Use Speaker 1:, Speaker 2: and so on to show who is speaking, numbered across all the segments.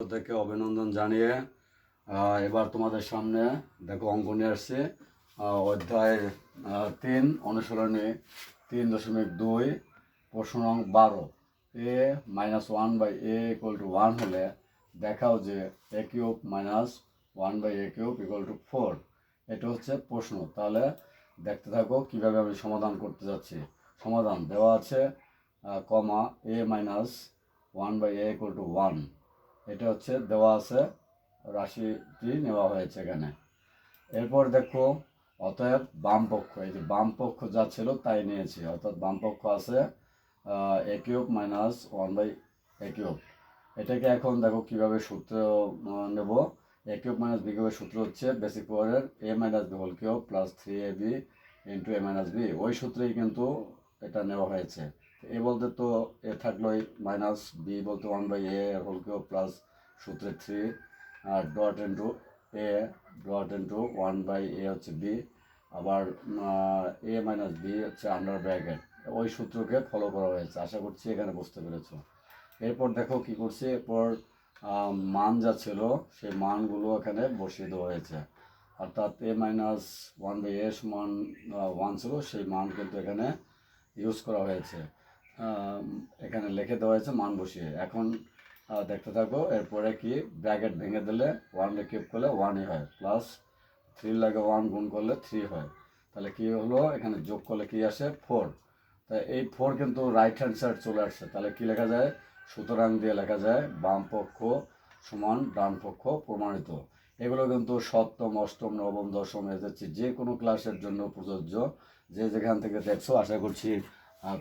Speaker 1: থেকে অভিনন্দন জানিয়ে এবার তোমাদের সামনে দেখো অঙ্ক নিয়ে আসছে। আহ, অধ্যায় তিন অনুশীলনী তিন দশমিক দুই প্রশ্ন নং বারো। A minus one by a equal to one হলে দেখাও যে a cube minus one by a cube equal to four এটা হচ্ছে প্রশ্ন। তাহলে দেখতে থাকো কীভাবে আমি সমাধান করতে যাচ্ছি। সমাধান দেওয়া আছে comma a minus one by a equal to one এটা হচ্ছে দেওয়া আছে, রাশিটি নেওয়া হয়েছে এখানে। এরপর দেখো, অতএব বাম পক্ষ এই যে বাম পক্ষ যা ছিল তাই নিয়েছি। অর্থাৎ বাম পক্ষ আছে a cube minus one by a cube. এটাকে এখন দেখো কীভাবে সূত্র নেব। এ কিউব মাইনাস বি কিউবের সূত্র হচ্ছে বেসিক পাওয়ারের a minus b whole cube plus three a b into a minus b ওই সূত্রেই কিন্তু এটা নেওয়া হয়েছে। এ বলতে তো এ থাকল মাইনাস বি বলতে one by a whole cube plus সূত্রে three R dot into a dot into one by a হচ্ছে বি আবার এ মাইনাস বি হচ্ছে আন্ডার ব্র্যাকেট ওই সূত্রকে ফলো করা হয়েছে, আশা করছি এখানে বুঝতে পেরেছ। এরপর দেখো কি করছি, এরপর মান যা ছিল, সেই মানগুলো এখানে বসিয়ে দেওয়া হয়েছে। অর্থাৎ a minus one by a সমান ওয়ান ছিল, সেই মান কিন্তু এখানে ইউজ করা হয়েছে। এখানে লিখে দেওয়া হয়েছে মান বসিয়ে। এখন দেখতে থাকো, এরপরে কি? ব্র্যাকেট ভেঙে দিলে ওয়ান কিউব করলে ওয়ানই হয়। প্লাস থ্রি লাগে ওয়ান গুণ করলে থ্রি হয়। তাহলে কি হলো? এখানে যোগ করলে কি আসে? ফোর তাই এই ফোর কিন্তু রাইট হ্যান্ড সাইড চলে আসছে। তাহলে কি লেখা যায়? সুতরাং দিয়ে লেখা যায় বাম পক্ষ সমান ডান পক্ষ প্রমাণিত। এগুলো কিন্তু সপ্তম, অষ্টম, নবম, দশম এসেছে যে কোনো ক্লাসের জন্য প্রযোজ্য। যে যেখান থেকে দেখছ, আশা করছি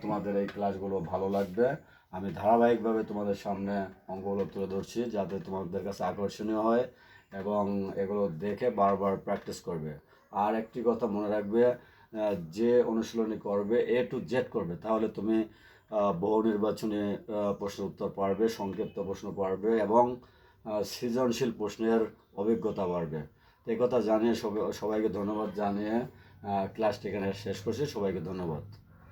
Speaker 1: তোমাদের এই ক্লাসগুলো ভালো লাগবে। আমি ধারাবাহিকভাবে তোমাদের সামনে অঙ্কগুলো তুলে ধরছি যাতে তোমাদের কাছে আকর্ষণীয় হয় এবং এগুলো দেখে বারবার প্র্যাকটিস করবে। আর একটি কথা মনে রাখবে যে অনুশীলনী করবে এ টু জেড করবে, তাহলে তুমি বহু নির্বাচনী প্রশ্ন উত্তর পারবে, সংক্ষিপ্ত প্রশ্ন পারবে এবং সৃজনশীল প্রশ্নের অভিজ্ঞতা বাড়বে। এই কথা জানিয়ে সবাইকে ধন্যবাদ জানিয়ে ক্লাসটি এখানে শেষ করছি। সবাইকে ধন্যবাদ।